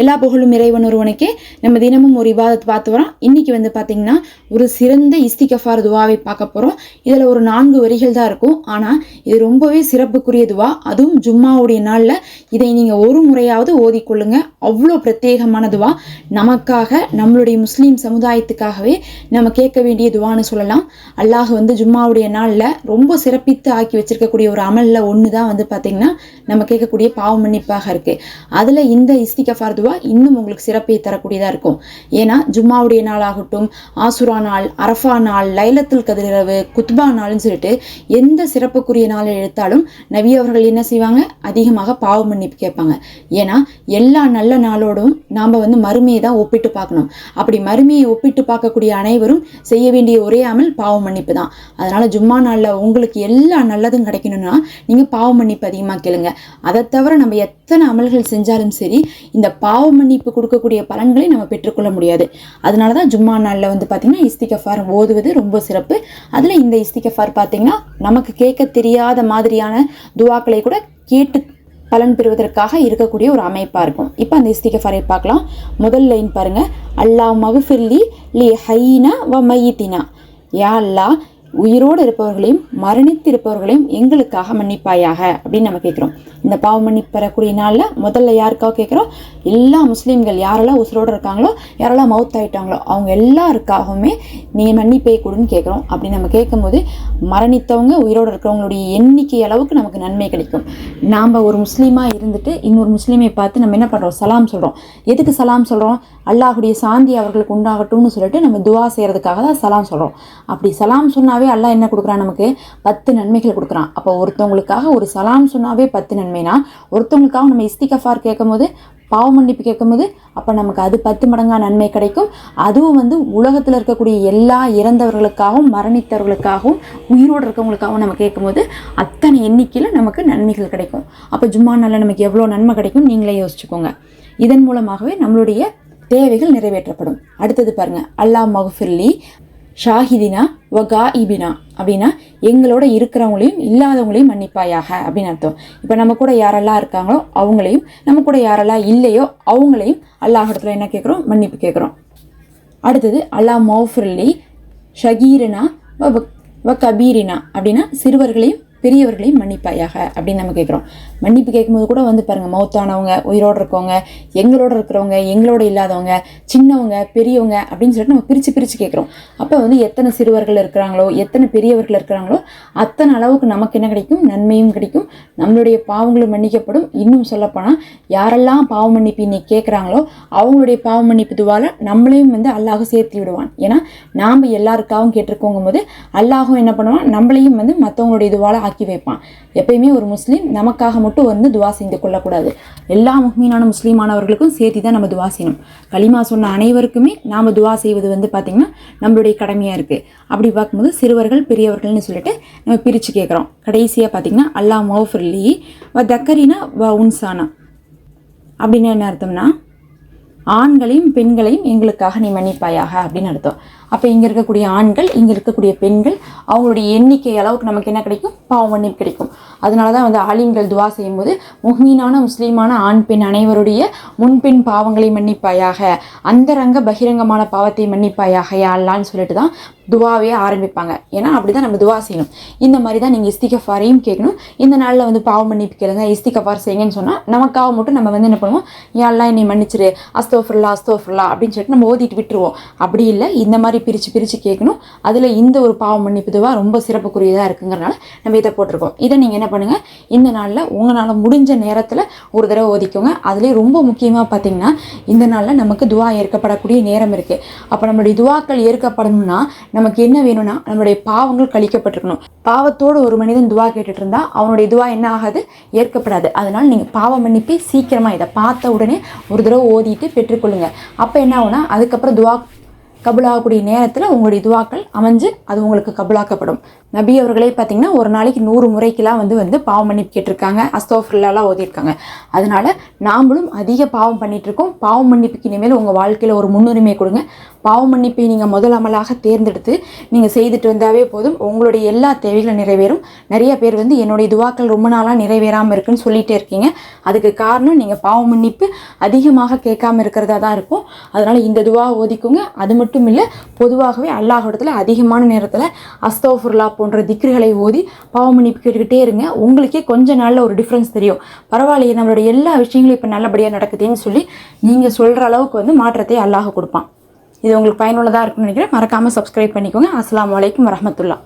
எல்லா புகழும் இறைவன் ஒருவனுக்கே. நம்ம தினமும் ஒரு இபாதத் பார்த்து வரோம். இன்னைக்கு வந்து பார்த்தீங்கன்னா ஒரு சிறந்த இஸ்திகஃபார் துவாவை பார்க்க போகிறோம் இதில் ஒரு நான்கு வரிகள் தான் இருக்கும். ஆனால் இது ரொம்பவே சிறப்புக்குரிய துவா. அதுவும் ஜும்மாவுடைய நாளில் இதை நீங்கள் ஒரு முறையாவது ஓதிக்கொள்ளுங்க அவ்வளோ பிரத்யேகமான துவா. நமக்காக நம்மளுடைய முஸ்லீம் சமுதாயத்துக்காகவே நம்ம கேட்க வேண்டிய துவான்னு சொல்லலாம். அல்லாஹ் வந்து ஜும்மாவுடைய நாளில் ரொம்ப சிறப்பித்து ஆக்கி வச்சிருக்கக்கூடிய ஒரு அமலில் ஒன்று தான் வந்து பார்த்திங்கன்னா நம்ம கேட்கக்கூடிய பாவ மன்னிப்பாக இருக்குது அதில் இந்த இஸ்திகஃபார் துவா துவா இன்னும் உங்களுக்கு சிறப்பை தரக்கூடியதாக இருக்கும். ஏன்னா ஜும்மாவுடைய நாளாகட்டும் ஆசுரா நாள் அரஃபா நாள் லைலத்துல் கதிரவு குத்பா நாள்னு சொல்லிட்டு எந்த சிறப்புக்குரிய நாளை எடுத்தாலும் நபி அவர்கள் என்ன செய்வாங்க? அதிகமாக பாவ மன்னிப்பு கேட்பாங்க. ஏன்னா எல்லா நல்ல நாளோடும் நாம் வந்து மறுமையை தான் ஒப்பிட்டு பார்க்கணும். அப்படி மறுமையை ஒப்பிட்டு பார்க்கக்கூடிய அனைவரும் செய்ய வேண்டிய ஒரே அமல் பாவ மன்னிப்பு தான். அதனால் ஜும்மா நாளில் உங்களுக்கு எல்லா நல்லதும் கிடைக்கணும்னா நீங்கள் பாவ மன்னிப்பு அதிகமாக கேளுங்க. அதை தவிர நம்ம எத்தனை அமல்கள் செஞ்சாலும் சரி இந்த பாவ மன்னிப்பு கொடுக்கக்கூடிய பலன்களை நம்ம பெற்றுக்கொள்ள முடியாது. அதனால தான் ஜும்மா நாளில் வந்து பார்த்திங்கன்னா இஸ்திகஃபார் ஓதுவது ரொம்ப சிறப்பு. அதில் இந்த இஸ்திகஃபார் பார்த்திங்கன்னா நமக்கு கேட்க தெரியாத மாதிரியான துவாக்களை கூட கேட்டு பலன் பெறுவதற்காக இருக்கக்கூடிய ஒரு அமைப்பாக இருக்கும். இப்போ அந்த இஸ்திகஃபாரை பார்க்கலாம். முதல் லைன் பாருங்க. அல்லாஹ் மகுஃபில்லி லி ஹைனா வ மையித்தினா. யா அல்லாஹ் உயிரோடு இருப்பவர்களையும் மரணித்து இருப்பவர்களையும் எங்களுக்காக மன்னிப்பாயாக அப்படின்னு நம்ம கேட்குறோம். இந்த பாவ மன்னிப்பெறக்கூடிய நாளில் முதல்ல யாருக்காக கேட்குறோம்? எல்லா முஸ்லீம்கள் யாரெல்லாம் உசுரோடு இருக்காங்களோ யாரெல்லாம் மவுத் ஆயிட்டாங்களோ அவங்க எல்லாருக்காகவுமே நீங்கள் மன்னிப்பை கொடுன்னு கேட்குறோம். அப்படி நம்ம கேட்கும்போது மரணித்தவங்க உயிரோடு இருக்கிறவங்களுடைய எண்ணிக்கை அளவுக்கு நமக்கு நன்மை கிடைக்கும். நாம் ஒரு முஸ்லீமாக இருந்துட்டு இன்னொரு முஸ்லீமை பார்த்து நம்ம என்ன பண்ணுறோம் சலாம் சொல்கிறோம் எதுக்கு சலாம் சொல்கிறோம் அல்லாஹுடைய சாந்தி அவர்களுக்கு உண்டாகட்டும்னு சொல்லிட்டு நம்ம துவா செய்கிறதுக்காக தான் சலாம் சொல்கிறோம் அப்படி சலாம் சொன்னாவே அல்லா என்ன கொடுக்குறான் நமக்கு? பத்து நன்மைகள் கொடுக்குறான். அப்போ ஒருத்தவங்களுக்காக ஒரு சலாம் சொன்னாவே பத்து நன்மைனா ஒருத்தவங்களுக்காக நம்ம இஸ்திகஃபார் கேட்கும்போது பாவ மன்னிப்பு கேட்கும்போது அப்போ நமக்கு அது பத்து மடங்காக நன்மை கிடைக்கும். அதுவும் வந்து உலகத்தில் இருக்கக்கூடிய எல்லா இறந்தவர்களுக்காகவும் மரணித்தவர்களுக்காகவும் உயிரோடு இருக்கவங்களுக்காகவும் நம்ம கேட்கும்போது அத்தனை எண்ணிக்கையில் நமக்கு நன்மைகள் கிடைக்கும். அப்போ ஜும்மா நாளில் நமக்கு எவ்வளோ நன்மை கிடைக்கும் நீங்களே யோசிச்சுக்கோங்க. இதன் மூலமாகவே நம்மளுடைய தேவைகள் நிறைவேற்றப்படும். அடுத்தது பாருங்க அல்லாஹ் மகஃபிர்லி ஷாஹிதினா வகா இபினா அப்படின்னா எங்களோட இருக்கிறவங்களையும் இல்லாதவங்களையும் மன்னிப்பாயாக அப்படின்னு அர்த்தம். இப்போ நம்ம கூட யாரெல்லாம் இருக்காங்களோ அவங்களையும் நம்ம கூட யாரெல்லாம் இல்லையோ அவங்களையும் அல்லாஹிடத்தில் என்ன கேட்குறோம்? மன்னிப்பு கேட்குறோம். அடுத்தது அல்லாஹ் மௌஃபர்லி ஷகீரினா வ- வ கபீரினா அப்படின்னா சிறுவர்களையும் பெரியவர்களையும் மன்னிப்பாயாக அப்படின்னு நம்ம கேட்குறோம் மன்னிப்பு கேட்கும்போது கூட வந்து பாருங்கள் மௌத்தானவங்க உயிரோடு இருக்கவங்க எங்களோட இருக்கிறவங்க எங்களோட இல்லாதவங்க சின்னவங்க பெரியவங்க அப்படின்னு சொல்லிட்டு நம்ம பிரித்து பிரித்து கேட்குறோம் அப்போ வந்து எத்தனை சிறுவர்கள் இருக்கிறாங்களோ எத்தனை பெரியவர்கள் இருக்கிறாங்களோ அத்தனை அளவுக்கு நமக்கு என்ன கிடைக்கும்? நன்மையும் கிடைக்கும். நம்மளுடைய பாவங்களும் மன்னிக்கப்படும். இன்னும் சொல்லப்போனால் யாரெல்லாம் பாவ மன்னிப்பு இன்னைக்கு கேட்குறாங்களோ அவங்களுடைய பாவ மன்னிப்பு துவால நம்மளையும் வந்து அல்லாஹ் சேர்த்து விடுவான். ஏன்னா நாம் எல்லாருக்காகவும் கேட்டிருக்கோங்கும் போது அல்லாஹும் என்ன பண்ணுவான்? நம்மளையும் வந்து மற்றவங்களுடைய இதுவால் ஆக்கி வைப்பான். எப்பயுமே ஒரு முஸ்லீம் நமக்காக மட்டும் வந்து துவா செய்து கொள்ளக்கூடாது. எல்லா முஹ்மீனான முஸ்லீமானவர்களுக்கும் சேர்த்து தான் நம்ம துவா செய்யணும். களிமா சொன்ன அனைவருக்குமே நாம் துவா செய்வது வந்து பார்த்திங்கன்னா நம்மளுடைய கடமையாக இருக்குது அப்படி பார்க்கும்போது சிறுவர்கள் பெரியவர்கள்னு சொல்லிட்டு நம்ம பிரித்து கேட்குறோம் கடைசியாக பார்த்திங்கன்னா அல்லாஹ் மௌஃபர்லி வ தக்கரினா வ உன்சானா. அப்படின்னு என்ன அர்த்தம்னா ஆண்களையும் பெண்களையும் எங்களுக்காக நீ மன்னிப்பாயாக அப்படின்னு அர்த்தம். அப்போ இங்கே இருக்கக்கூடிய ஆண்கள் இங்கே இருக்கக்கூடிய பெண்கள் அவங்களுடைய எண்ணிக்கை அளவுக்கு நமக்கு என்ன கிடைக்கும்? பாவம் மன்னிப்பு கிடைக்கும். அதனால தான் வந்து ஆலிம்கள் துவா செய்யும்போது முஹ்மீனான முஸ்லீமான ஆண் பெண் அனைவருடைய முன்பின் பாவங்களை மன்னிப்பாயாக அந்தரங்க பகிரங்கமான பாவத்தை மன்னிப்பாயாக யாழ்லான்னு சொல்லிட்டு தான் துவாவே ஆரம்பிப்பாங்க. ஏன்னா அப்படி தான் நம்ம துவா செய்யணும். இந்த மாதிரி தான் நீங்கள் இஸ்திகஃபாரையும் கேட்கணும். இந்த நாளில் வந்து பாவம் மன்னிப்பு கேளுங்க இஸ்திகஃபார் செய்யுங்கன்னு சொன்னால் நமக்காக மட்டும் நம்ம வந்து என்ன பண்ணுவோம்? யாரெல்லாம் என்னை மன்னிச்சிரு. அஸ்தோஃபுல்லா அஸ்தோஃபுல்லா அப்படின்னு சொல்லிட்டு நம்ம ஓதிட்டு விட்டுருவோம். அப்படி இல்லை இந்த மாதிரி பிரித்து பிரித்து கேட்கணும். அதில் இந்த ஒரு பாவம் மன்னிப்பு துவா ரொம்ப சிறப்புக்குரியதாக இருக்குங்கிறனால நம்ம இதை போட்டிருக்கோம். இதை நீங்கள் என்ன பண்ணுங்கள் இந்த நாளில் உங்களால் முடிஞ்ச நேரத்தில் ஒரு தடவை ஒதுக்கோங்க அதுலேயே ரொம்ப முக்கியமாக பார்த்தீங்கன்னா இந்த நாளில் நமக்கு துவா ஏற்கப்படக்கூடிய நேரம் இருக்குது அப்போ நம்மளுடைய துவாக்கள் ஏற்கப்படணும்னா நமக்கு என்ன வேணும்னா நம்மளுடைய பாவங்கள் கழிக்கப்பட்டிருக்கணும். பாவத்தோடு ஒரு மனிதன் துவா கேட்டுட்டு இருந்தா அவனுடைய துவா என்ன ஆகாது? ஏற்கப்படாது. அதனால நீங்கள் பாவ மன்னிப்பை சீக்கிரமாக இதை பார்த்த உடனே ஒரு தடவை ஓதிட்டு பெற்றுக்கொள்ளுங்க. அப்போ என்ன ஆகும்னா அதுக்கப்புறம் துவா கபுலாகக்கூடிய நேரத்தில் உங்களுடைய துவாக்கள் அமைஞ்சு அது உங்களுக்கு கபுலாக்கப்படும். நபி அவர்களே பார்த்தீங்கன்னா ஒரு நாளைக்கு நூறு முறைக்கெல்லாம் வந்து வந்து பாவம் மன்னிப்பு கேட்டிருக்காங்க. அஸ்தோஃபுல்லாலாம் ஓதியிருக்காங்க. அதனால நாமளும் அதிக பாவம் பண்ணிட்டு இருக்கோம். பாவம் மன்னிப்புக்கு இனிமேல் உங்கள் வாழ்க்கையில் ஒரு முன்னுரிமை கொடுங்க. பாவம் மன்னிப்பை நீங்கள் முதல் அமலாக தேர்ந்தெடுத்து நீங்கள் செய்துட்டு வந்தாவே போதும். உங்களுடைய எல்லா தேவைகளும் நிறைவேறும். நிறைய பேர் வந்து என்னுடைய துவாக்கள் ரொம்ப நாளாக நிறைவேறாமல் இருக்குன்னு சொல்லிட்டே இருக்கீங்க. அதுக்கு காரணம் நீங்கள் பாவம் மன்னிப்பு அதிகமாக கேட்காம இருக்கிறதா தான் இருக்கும். அதனால் இந்த துவா ஓதிக்குங்க. அது மட்டும் இல்லை பொதுவாகவே அல்லாஹிடத்தில் அதிகமான நேரத்தில் அஸ்தோஃபுர்லா போன்ற திக்ருகளை ஓதி பாவ கேட்டுக்கிட்டே இருங்க. உங்களுக்கே கொஞ்ச நாளில் ஒரு டிஃப்ரென்ஸ் தெரியும். பரவாயில்லையே நம்மளுடைய எல்லா விஷயங்களும் இப்போ நல்லபடியாக நடக்குதுன்னு சொல்லி நீங்கள் சொல்கிற அளவுக்கு வந்து மாற்றத்தை அல்லாஹ் கொடுப்பான். இது உங்களுக்கு பயனுள்ளதாக இருக்கும்னு நினைக்கிறேன். மறக்காமல் சப்ஸ்கிரைப் பண்ணிக்கோங்க. அஸ்லாம் வலைக்கம் வரமத்துல்லா